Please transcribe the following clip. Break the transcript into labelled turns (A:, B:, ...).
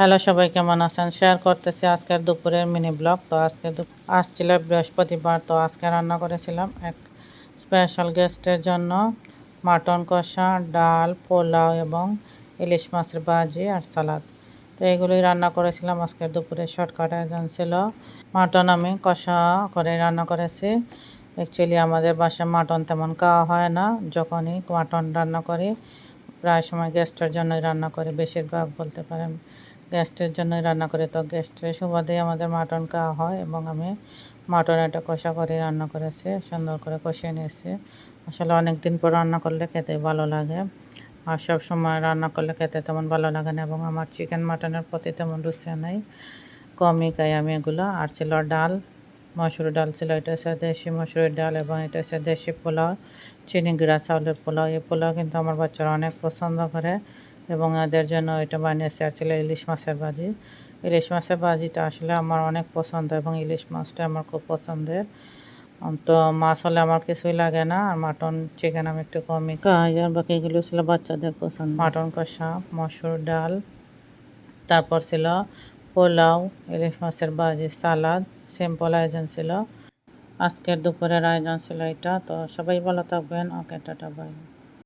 A: Hello সবাই, কেমন আছেন? শেয়ার করতেছি আজকের দুপুরের মিনি ব্লগ তো আজকে আসছিল বৃহস্পতিবার, তো আজকে রান্না করেছিলাম এক স্পেশাল গেস্টের জন্য। মাটন কষা, ডাল, পোলাও এবং ইলিশ মাছের ভাজি আর সালাদ। তো এগুলোই রান্না করেছিলাম আজকে দুপুরে শর্টকাট আয়োজন ছিল। মাটন আমি কষা করে রান্না করেছি। অ্যাকচুয়ালি আমাদের বাসায় মাটন তেমন খাওয়া হয় না। যখনই মাটন রান্না করি, প্রায় সময় গেস্টের জন্যই রান্না করি, বেশিরভাগ বলতে পারেন। গেস্টের জন্যই রান্না করি। তো গেস্টের সুবাদে আমাদের মাটন খাওয়া হয় এবং আমি মাটন একটা কষা করে রান্না করেছি, সুন্দর করে কষিয়ে নিয়েছি। আসলে অনেক দিন পর রান্না করলে খেতে ভালো লাগে আর সব সময় রান্না করলে খেতে তেমন ভালো লাগে না এবং আমার চিকেন মাটনের প্রতি তেমন রুচি নেই, কমই খাই আমি এগুলো। আর ছিল ডাল, মসুর ডাল ছিল, এটা হচ্ছে দেশি মসুরের ডাল এবং এটা হচ্ছে দেশি পোলাও, চিনি গুঁড়া চাউলের পোলাও। এই পোলাও কিন্তু আমার বাচ্চারা অনেক পছন্দ করে। এবং এদের জন্য এটা বানিয়েছে আর ছিল ইলিশ মাছের ভাজি। ইলিশ মাছের ভাজিটা আসলে আমার অনেক পছন্দ এবং ইলিশ মাছটা আমার খুব পছন্দের। তো মাছ হলে আমার কিছুই লাগে না। আর মাটন চিকেন আমি একটু কমই খাই। আর বাকিগুলো ছিল বাচ্চাদের পছন্দ। মাটন কষা মসুর ডাল তারপর ছিল পোলাও ইলিশ মাছের ভাজি সালাদ সিম্পল আয়োজন ছিল। আজকের দুপুরের আয়োজন ছিল এটা। তো সবাই ভালো থাকবেন। ওকে টাটা বাই